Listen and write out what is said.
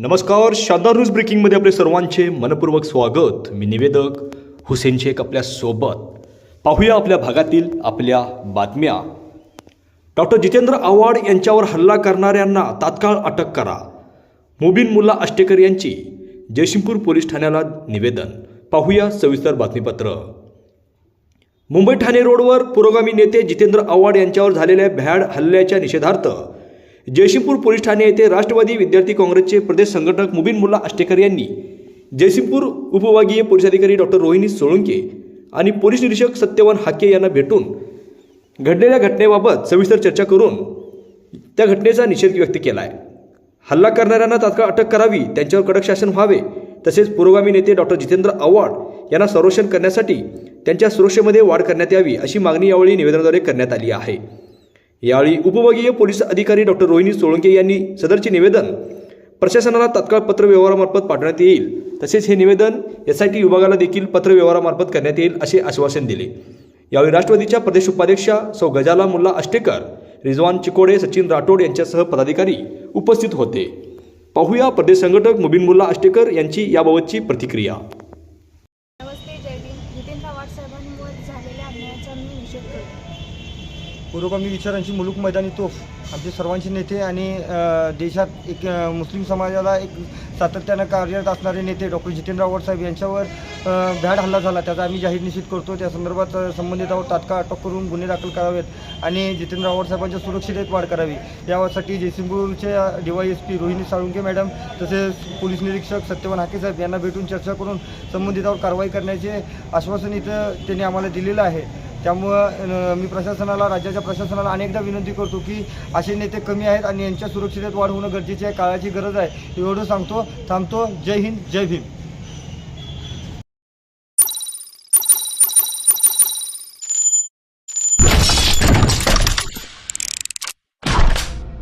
नमस्कार शानदार न्यूज ब्रेकिंगमध्ये आपले सर्वांचे मनपूर्वक स्वागत. मी निवेदक हुसेन शेख आपल्यासोबत. पाहूया आपल्या भागातील आपल्या बातम्या. डॉक्टर जितेंद्र आव्हाड यांच्यावर हल्ला करणाऱ्यांना तात्काळ अटक करा. मुबीन मुल्ला आष्टेकर यांची जयसिंगपूर पोलीस ठाण्याला निवेदन. पाहूया सविस्तर बातमीपत्र. मुंबई ठाणे रोडवर पुरोगामी नेते जितेंद्र आव्हाड यांच्यावर झालेल्या भ्याड हल्ल्याच्या निषेधार्थ जयसिंगपूर पोलीस ठाणे येथे राष्ट्रवादी विद्यार्थी काँग्रेसचे प्रदेश संघटक मुबीन मुल्ला आष्टेकर यांनी जयसिंगपूर उपविभागीय पोलीस अधिकारी डॉक्टर रोहिणी सोळंके आणि पोलीस निरीक्षक सत्यवान हाके यांना भेटून घडलेल्या घटनेबाबत सविस्तर चर्चा करून त्या घटनेचा निषेध व्यक्त केला आहे हल्ला करणाऱ्यांना तात्काळ अटक करावी त्यांच्यावर कडक शासन व्हावे तसेच पुरोगामी नेते डॉक्टर जितेंद्र आव्हाड यांना संरक्षण करण्यासाठी त्यांच्या सुरक्षेमध्ये वाढ करण्यात यावी अशी मागणी यावेळी निवेदनाद्वारे करण्यात आली आहे. यावेळी उपविभागीय पोलीस अधिकारी डॉक्टर रोहिणी सोळंके यांनी सदरचे निवेदन प्रशासनाला तात्काळ पत्रव्यवहारामार्फत पाठवण्यात येईल. तसेच हे निवेदन एस आय टी विभागाला देखील पत्रव्यवहारामार्फत करण्यात येईल असे आश्वासन दिले. यावेळी राष्ट्रवादीच्या प्रदेश उपाध्यक्षा सौ गजाला मुल्ला आष्टेकर रिजवान चिकोडे सचिन राठोड यांच्यासह पदाधिकारी उपस्थित होते. पाहूया प्रदेश संघटक मुबीन मुल्ला आष्टेकर यांची याबाबतची प्रतिक्रिया. नमस्ते जय भीम. जितेंद्र साहेबांवर झालेल्या अन्यायाचा मी निषेध करतो. पुरोगामी विचारांची मुलूक मैदानी तोफ. आमचे सर्वांचे नेते आणि देशात एक मुस्लिम समाजाला एक सातत्यानं कार्यरत असणारे नेते डॉक्टर जितेंद्र आव्हाड साहेब यांच्यावर भ्याड हल्ला झाला. त्याचा आम्ही जाहीर निषेध करतो. त्या संदर्भात संबंधितावर तात्काळ अटक करून गुन्हे दाखल करावेत आणि जितेंद्र आव्हाड साहेबांच्या सुरक्षिततेत वाढ करावी. यासाठी जयसिंगपूरचे D Y S P Rohini Salunke madam तसेच पोलीस निरीक्षक सत्यवान हाके साहेब यांना भेटून चर्चा करून संबंधितावर कारवाई करण्याचे आश्वासन इथं त्यांनी आम्हाला दिलेलं आहे. त्यामुळं मी प्रशासनाला राज्याच्या प्रशासनाला अनेकदा विनंती करतो की असे नेते कमी आहेत आणि यांच्या सुरक्षिततेत वाढ होणं गरजेचे आहे काळाची गरज आहे एवढं सांगतो. थांबतो. जय हिंद जय भीम.